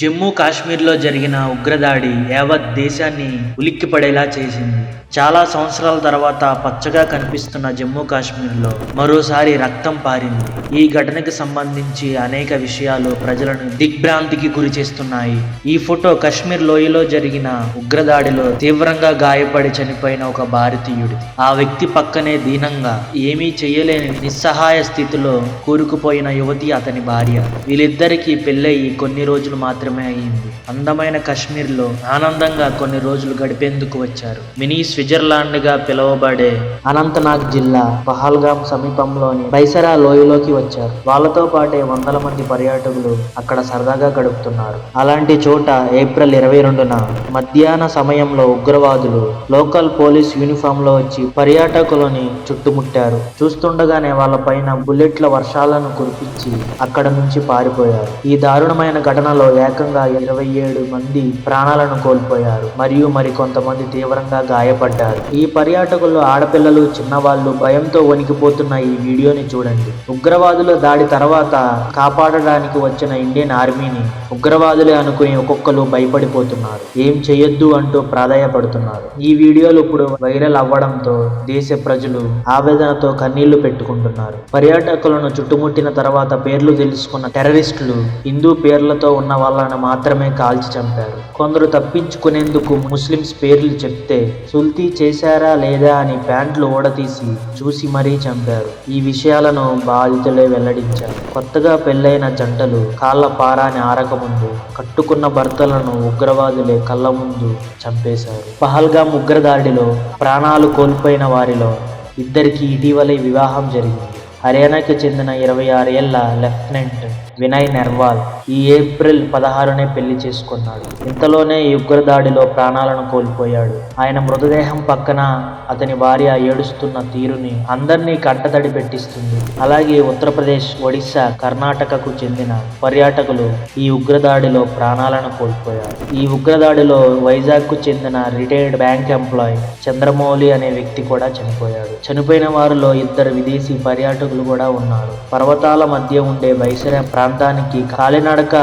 జమ్మూ కాశ్మీర్లో జరిగిన ఉగ్రదాడి యావత్ దేశాన్ని ఉలిక్కిపడేలా చేసింది. చాలా సంవత్సరాల తర్వాత పచ్చగా కనిపిస్తున్న జమ్మూ కాశ్మీర్లో మరోసారి రక్తం పారింది. ఈ ఘటనకు సంబంధించి అనేక విషయాలు ప్రజలను దిగ్భ్రాంతికి గురి చేస్తున్నాయి. ఈ ఫోటో కశ్మీర్ లోయలో జరిగిన ఉగ్రదాడిలో తీవ్రంగా గాయపడి చనిపోయిన ఒక భారతీయుడిది. ఆ వ్యక్తి పక్కనే దీనంగా ఏమీ చేయలేని నిస్సహాయ స్థితిలో కూరుకుపోయిన యువతి అతని భార్య. వీళ్ళిద్దరికీ పెళ్ళయి కొన్ని రోజులు మాత్రమే అయ్యింది. అందమైన కశ్మీర్లో ఆనందంగా కొన్ని రోజులు గడిపేందుకు వచ్చారు. మినీ స్విట్జర్లాండ్గా పిలువబడే అనంతనాగ్ జిల్లా పహల్గామ్ సమీపంలోని బైసరా లోయలోకి వచ్చారు. వాళ్ళతో పాటే వందల మంది పర్యాటకులు అక్కడ సరదాగా గడుపుతున్నారు. అలాంటి చోట ఏప్రిల్ ఇరవై రెండున మధ్యాహ్న సమయంలో ఉగ్రవాదులు లోకల్ పోలీస్ యూనిఫామ్లో వచ్చి పర్యాటకులని చుట్టుముట్టారు. చూస్తుండగానే వాళ్ళ పైన బుల్లెట్ల వర్షాలను కురిపించి అక్కడ నుంచి పారిపోయారు. ఈ దారుణమైన ఘటనలో ఏకంగా ఇరవై ఏడు మంది ప్రాణాలను కోల్పోయారు. మరియు మరి కొంతమంది తీవ్రంగా గాయపడ్డారు. ఈ పర్యాటకుల్లో ఆడపిల్లలు చిన్నవాళ్ళు భయంతో వణికిపోతున్న ఈ వీడియోని చూడండి. ఉగ్రవాదుల దాడి తర్వాత కాపాడడానికి వచ్చిన ఇండియన్ ఆర్మీని ఉగ్రవాదులే అనుకుని ఒక్కొక్కరు భయపడిపోతున్నారు. ఏం చేయొద్దు అంటూ ప్రాధాయపడుతున్నారు. ఈ వీడియోలు ఇప్పుడు వైరల్ అవ్వడంతో దేశ ప్రజలు ఆవేదనతో కన్నీళ్ళు పెట్టుకుంటున్నారు. పర్యాటకులను చుట్టుముట్టిన తర్వాత పేర్లు తెలుసుకున్న టెర్రరిస్టులు హిందూ పేర్లతో ఉన్న వాళ్ళ వాళ్ళను మాత్రమే కాల్చి చంపారు. కొందరు తప్పించుకునేందుకు ముస్లిమ్స్ పేర్లు చెప్తే సుల్తీ చేశారా లేదా అని ప్యాంట్లు ఊడతీసి చూసి మరీ చంపారు. ఈ విషయాలను బాధితులే వెల్లడించారు. కొత్తగా పెళ్ళైన జంటలు కాళ్ళ పారాని ఆరకముందు కట్టుకున్న భర్తలను ఉగ్రవాదులే కళ్ళ ముందు చంపేశారు. పహల్గాం ఉగ్రదాడిలో ప్రాణాలు కోల్పోయిన వారిలో ఇద్దరికి ఇటీవలే వివాహం జరిగింది. హర్యానాకి చెందిన ఇరవై ఆరు లెఫ్టినెంట్ వినయ్ నెర్వాల్ ఈ ఏప్రిల్ పదహారునే పెళ్ళి చేసుకున్నాడు. ఇంతలోనే ఈ ఉగ్రదాడిలో ప్రాణాలను కోల్పోయాడు. ఆయన మృతదేహం పక్కన అతని భార్య ఏడుస్తున్న తీరుని అందరినీ కంటతడి పెట్టిస్తుంది. అలాగే ఉత్తరప్రదేశ్ ఒడిశా కర్ణాటకకు చెందిన పర్యాటకులు ఈ ఉగ్రదాడిలో ప్రాణాలను కోల్పోయారు. ఈ ఉగ్రదాడిలో వైజాగ్కు చెందిన రిటైర్డ్ బ్యాంక్ ఎంప్లాయ్ చంద్రమౌళి అనే వ్యక్తి కూడా చనిపోయాడు. చనిపోయిన వారిలో ఇద్దరు విదేశీ పర్యాటకులు కూడా ఉన్నారు. పర్వతాల మధ్య ఉండే వైసర ప్రాంతానికి కాలినడక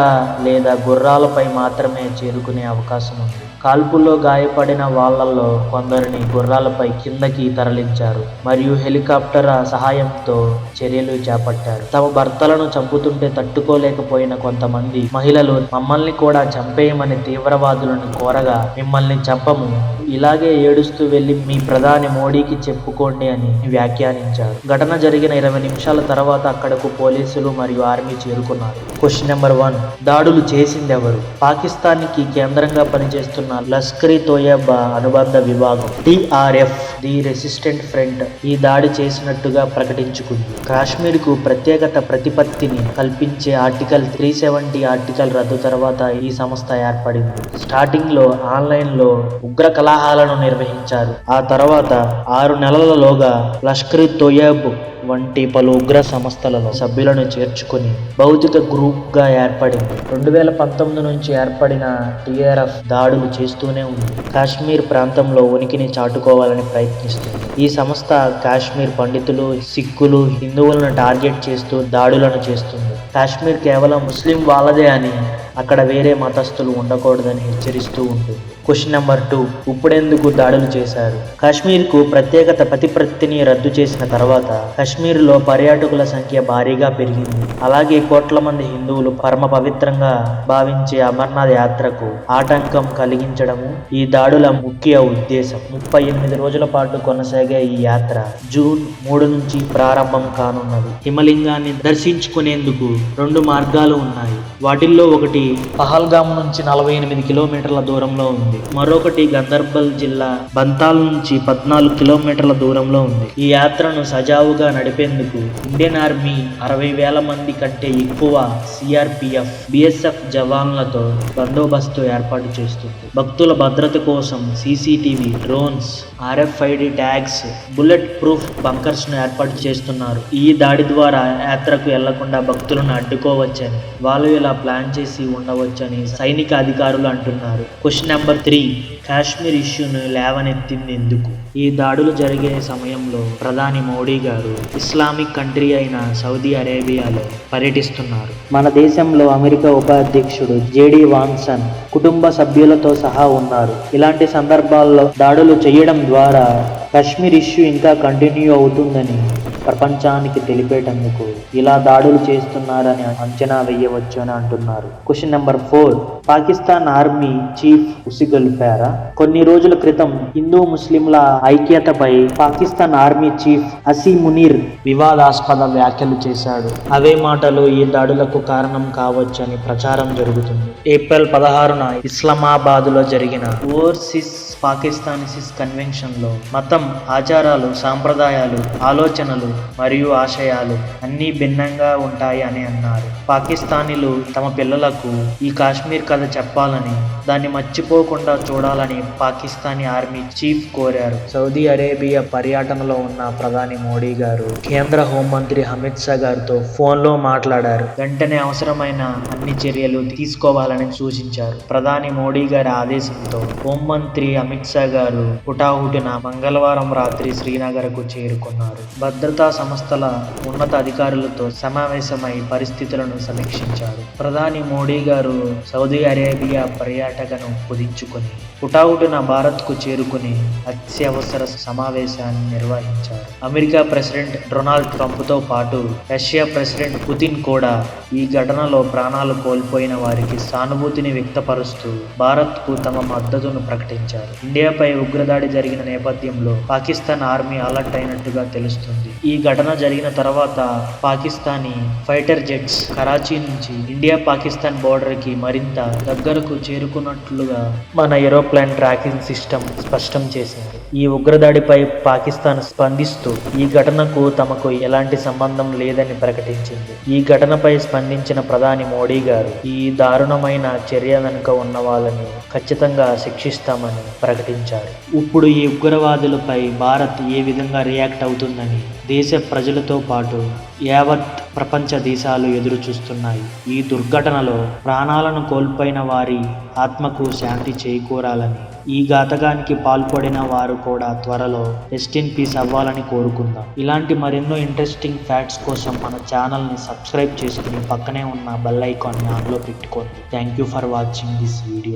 లేదా గుర్రాలపై మాత్రమే చేరుకునే అవకాశం ఉంది. కాల్పుల్లో గాయపడిన వాళ్ళలో కొందరిని గుర్రాలపై కిందకి తరలించారు మరియు హెలికాప్టర్ సహాయంతో చర్యలు చేపట్టారు. తమ భర్తలను చంపుతుంటే తట్టుకోలేకపోయిన కొంతమంది మహిళలు మమ్మల్ని కూడా చంపేయమని తీవ్రవాదులను కోరగా మిమ్మల్ని చంపము. ఇలాగే ఏడుస్తూ వెళ్ళి మీ ప్రధాని మోడీకి చెప్పుకోండి అని వ్యాఖ్యానించారు. ఘటన జరిగిన ఇరవై నిమిషాల తర్వాత అక్కడకు పోలీసులు మరియు ఆర్మీ చేరుకున్నారు. క్వశ్చన్ నెంబర్ వన్ దాడులు చేసిందెవరు? పాకిస్తాన్కి కేంద్రంగా పనిచేస్తున్న లష్కరీ తోయబా అనుబంధ విభాగం టిఆర్ఎఫ్ ది రెసిస్టెంట్ ఫ్రంట్ ఈ దాడి చేసినట్టుగా ప్రకటించుకుంది. కాశ్మీర్కు ప్రత్యేకత ప్రతిపత్తిని కల్పించే ఆర్టికల్ త్రీ సెవెంటీ ఆర్టికల్ రద్దు తర్వాత ఈ సంస్థ ఏర్పడింది. స్టార్టింగ్లో ఆన్లైన్లో ఉగ్ర కలహాలను నిర్వహించారు. ఆ తర్వాత ఆరు నెలలలోగా లష్కర్ తోయబ్ వంటి పలు ఉగ్ర సంస్థలలో సభ్యులను చేర్చుకుని భౌతిక గ్రూప్గా ఏర్పడింది. రెండు వేల పంతొమ్మిది నుంచి ఏర్పడిన టీఆర్ఎఫ్ దాడులు చేస్తూనే ఉంది. కాశ్మీర్ ప్రాంతంలో ఉనికిని చాటుకోవాలని ప్రయత్నిస్తుంది. ఈ సంస్థ కాశ్మీర్ పండితులు సిక్కులు హిందువులను టార్గెట్ చేస్తూ దాడులను చేస్తుంది. కాశ్మీర్ కేవలం ముస్లిం వాళ్ళదే అని అక్కడ వేరే మతస్థులు ఉండకూడదని హెచ్చరిస్తూ ఉంటుంది క్వశ్చన్ నెంబర్ టూ ఇప్పుడెందుకు దాడులు చేశారు? కాశ్మీర్కు ప్రత్యేకత ప్రతిపత్తిని రద్దు చేసిన తర్వాత కాశ్మీర్లో పర్యాటకుల సంఖ్య భారీగా పెరిగింది. అలాగే కోట్ల మంది హిందువులు పరమ పవిత్రంగా భావించే అమర్నాథ్ యాత్రకు ఆటంకం కలిగించడము ఈ దాడుల ముఖ్య ఉద్దేశం. ముప్పై ఎనిమిది రోజుల పాటు కొనసాగే ఈ యాత్ర జూన్ మూడు నుంచి ప్రారంభం కానున్నది. హిమలింగాన్ని దర్శించుకునేందుకు రెండు మార్గాలు ఉన్నాయి. వాటిల్లో ఒకటి పహల్గాం నుంచి నలభై ఎనిమిది కిలోమీటర్ల దూరంలో ఉంది. మరొకటి గందర్బల్ జిల్లా బంతాల్ నుంచి పద్నాలుగు కిలోమీటర్ల దూరంలో ఉంది. ఈ యాత్రను సజావుగా నడిపేందుకు ఇండియన్ ఆర్మీ అరవై వేల మంది కంటే ఎక్కువ సిఆర్పిఎఫ్ బిఎస్ఎఫ్ జవాన్లతో బందోబస్తు ఏర్పాటు చేస్తుంది. భక్తుల భద్రత కోసం CCTV drones RFID tags bullet proof బంకర్స్ను ఏర్పాటు చేస్తున్నారు. ఈ దాడి ద్వారా యాత్రకు వెళ్ళకుండా భక్తులను అడ్డుకోవచ్చని వాళ్ళు ఇలా ప్లాన్ చేసి ఉండవచ్చని సైనిక అధికారులు అంటున్నారు. క్వశ్చన్ నెంబర్ త్రీ కాశ్మీర్ ఇష్యూను లేవనెత్తింది ఎందుకు ఈ దాడులు జరిగే సమయంలో ప్రధాని మోడీ గారు ఇస్లామిక్ కంట్రీ అయిన సౌదీ అరేబియాలో పర్యటిస్తున్నారు. మన దేశంలో అమెరికా ఉపాధ్యక్షుడు జేడి వాన్సన్ కుటుంబ సభ్యులతో సహా ఉన్నారు. ఇలాంటి సందర్భాల్లో దాడులు చేయడం ద్వారా కశ్మీర్ ఇష్యూ ఇంకా కంటిన్యూ అవుతుందని ప్రపంచానికి తెలిపేటందుకు ఇలా దాడులు చేస్తున్నారని అంచనా వేయవచ్చు అని అంటున్నారు. Question number four Pakistan army chief ఉసిగొల్పారా కొన్ని రోజుల క్రితం హిందూ ముస్లింల ఐక్యతపై పాకిస్తాన్ ఆర్మీ చీఫ్ అసీ మునీర్ వివాదాస్పద వ్యాఖ్యలు చేశాడు. అవే మాటలు ఈ దాడులకు కారణం కావచ్చని ప్రచారం జరుగుతుంది. ఏప్రిల్ పదహారున ఇస్లామాబాద్లో జరిగిన ఓవర్సీస్ పాకిస్తానిసిస్ కన్వెన్షన్లో మతం ఆచారాలు సాంప్రదాయాలు ఆలోచనలు మరియు ఆశయాలు అన్నీ భిన్నంగా ఉంటాయి అని అన్నారు. పాకిస్తానీలు తమ పిల్లలకు ఈ కాశ్మీర్ కథ చెప్పాలని దాన్ని మర్చిపోకుండా చూడాలని పాకిస్తానీ ఆర్మీ చీఫ్ కోరారు. సౌదీ అరేబియా పర్యటనలో ఉన్న ప్రధాని మోడీ గారు కేంద్ర హోంమంత్రి అమిత్ షా గారితో ఫోన్లో మాట్లాడారు. వెంటనే అవసరమైన అన్ని చర్యలు తీసుకోవాలని సూచించారు. ప్రధాని మోడీ గారి ఆదేశంతో హోంమంత్రి అమిత్ షా గారు హుటాహుటిన మంగళవారం రాత్రి శ్రీనగర్కు చేరుకున్నారు. భద్రతా సంస్థల ఉన్నత అధికారులతో సమావేశమై పరిస్థితులను సమీక్షించారు. ప్రధాని మోడీ గారు సౌదీ అరేబియా పర్యాటకను కుదించుకుని హుటాహుటిన భారత్కు చేరుకుని అత్యవసర సమావేశాన్ని నిర్వహించారు. అమెరికా ప్రెసిడెంట్ డొనాల్డ్ ట్రంప్తో పాటు రష్యా ప్రెసిడెంట్ పుతిన్ కూడా ఈ ఘటనలో ప్రాణాలు కోల్పోయిన వారికి సానుభూతిని వ్యక్తపరుస్తూ భారత్కు తమ మద్దతును ప్రకటించారు. ఇండియాపై ఉగ్రదాడి జరిగిన నేపథ్యంలో పాకిస్తాన్ ఆర్మీ అలర్ట్ అయినట్టుగా తెలుస్తుంది. ఈ ఈ ఘటన జరిగిన తర్వాత పాకిస్తానీ ఫైటర్ జెట్స్ కరాచీ నుంచి ఇండియా పాకిస్తాన్ బోర్డర్కి మరింత దగ్గరకు చేరుకున్నట్లుగా మన ఏరోప్లేన్ ట్రాకింగ్ సిస్టమ్ స్పష్టం చేసింది. ఈ ఉగ్రదాడిపై పాకిస్తాన్ స్పందిస్తూ ఈ ఘటనకు తమకు ఎలాంటి సంబంధం లేదని ప్రకటించింది. ఈ ఘటనపై స్పందించిన ప్రధాని మోడీ గారు ఈ దారుణమైన చర్య వెనుక ఉన్న వాళ్ళని ఖచ్చితంగా శిక్షిస్తామని ప్రకటించారు. ఇప్పుడు ఈ ఉగ్రవాదులపై భారత్ ఏ విధంగా రియాక్ట్ అవుతుందని దేశ ప్రజలతో పాటు యావత్ ప్రపంచ దేశాలు ఎదురు చూస్తున్నాయి ఈ దుర్ఘటనలో ప్రాణాలను కోల్పోయిన వారి ఆత్మకు శాంతి చేకూరాలని ఈ ఘాతకానికి పాల్పడిన వారు కూడా త్వరలో రెస్ట్ ఇన్ పీస్ అవ్వాలని కోరుకుందాం. ఇలాంటి మరెన్నో ఇంట్రెస్టింగ్ ఫ్యాక్ట్స్ కోసం మన ఛానల్ని సబ్స్క్రైబ్ చేసుకుని పక్కనే ఉన్న బెల్ ఐకాన్ని ఆన్లో పెట్టుకోండి. Thank you for watching this video